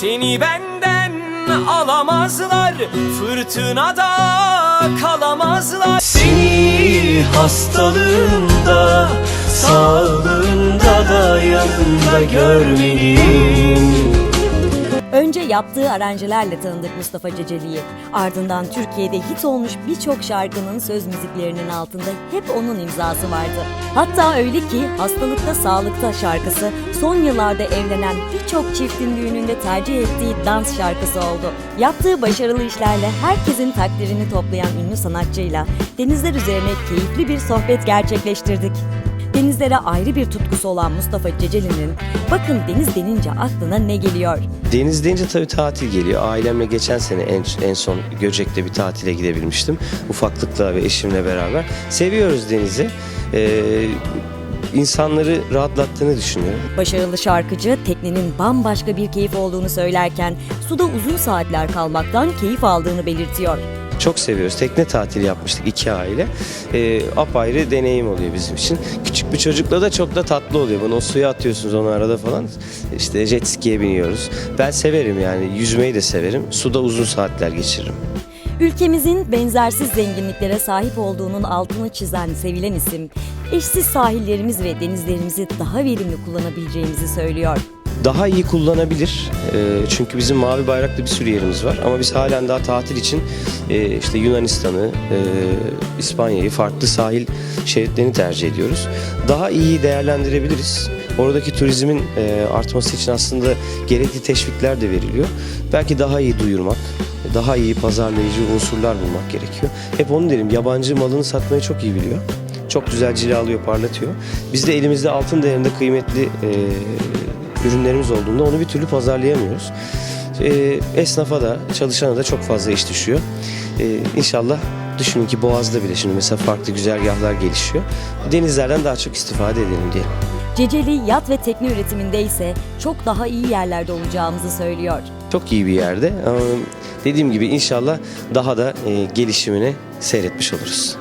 Seni benden alamazlar Fırtınada kalamazlar. Seni hastalığında Sağlığında da yanında görmeliyim Önce yaptığı aranjelerle tanıdık Mustafa Ceceli'yi. Ardından Türkiye'de hit olmuş birçok şarkının söz müziklerinin altında hep onun imzası vardı. Hatta öyle ki Hastalıkta Sağlıkta şarkısı son yıllarda evlenen birçok çiftin düğününde tercih ettiği dans şarkısı oldu. Yaptığı başarılı işlerle herkesin takdirini toplayan ünlü sanatçıyla denizler üzerine keyifli bir sohbet gerçekleştirdik. Denizlere ayrı bir tutkusu olan Mustafa Ceceli'nin bakın deniz denince aklına ne geliyor? Deniz deyince tabii tatil geliyor. Ailemle geçen sene en, en son Göcek'te bir tatile gidebilmiştim. Ufaklıkla ve eşimle beraber. Seviyoruz denizi. Ee, insanları rahatlattığını düşünüyorum. Başarılı şarkıcı teknenin bambaşka bir keyif olduğunu söylerken suda uzun saatler kalmaktan keyif aldığını belirtiyor. Çok seviyoruz. Tekne tatili yapmıştık iki aile. Ee, apayrı deneyim oluyor bizim için. Küçük bir çocukla da çok da tatlı oluyor. Bunu o suya atıyorsunuz onu arada falan. İşte jet ski'ye biniyoruz. Ben severim yani. Yüzmeyi de severim. Suda uzun saatler geçiririm. Ülkemizin benzersiz zenginliklere sahip olduğunun altını çizen sevilen isim, eşsiz sahillerimiz ve denizlerimizi daha verimli kullanabileceğimizi söylüyor. daha iyi kullanabilir. Ee, çünkü bizim mavi bayraklı bir sürü yerimiz var. Ama biz halen daha tatil için e, işte Yunanistan'ı, e, İspanya'yı, farklı sahil şeritlerini tercih ediyoruz. Daha iyi değerlendirebiliriz. Oradaki turizmin e, artması için aslında gerekli teşvikler de veriliyor. Belki daha iyi duyurmak, daha iyi pazarlayıcı unsurlar bulmak gerekiyor. Hep onu derim, yabancı malını satmayı çok iyi biliyor. Çok güzel cilalıyor, parlatıyor. Biz de elimizde altın değerinde kıymetli e, ürünlerimiz olduğunda onu bir türlü pazarlayamıyoruz. E, esnafa da çalışana da çok fazla iş düşüyor. E, inşallah düşünün ki Boğaz'da bile şimdi mesela farklı güzergahlar gelişiyor. Denizlerden daha çok istifade edelim diye. Ceceli yat ve tekne üretiminde ise çok daha iyi yerlerde olacağımızı söylüyor. Çok iyi bir yerde dediğim gibi inşallah daha da e, gelişimini seyretmiş oluruz.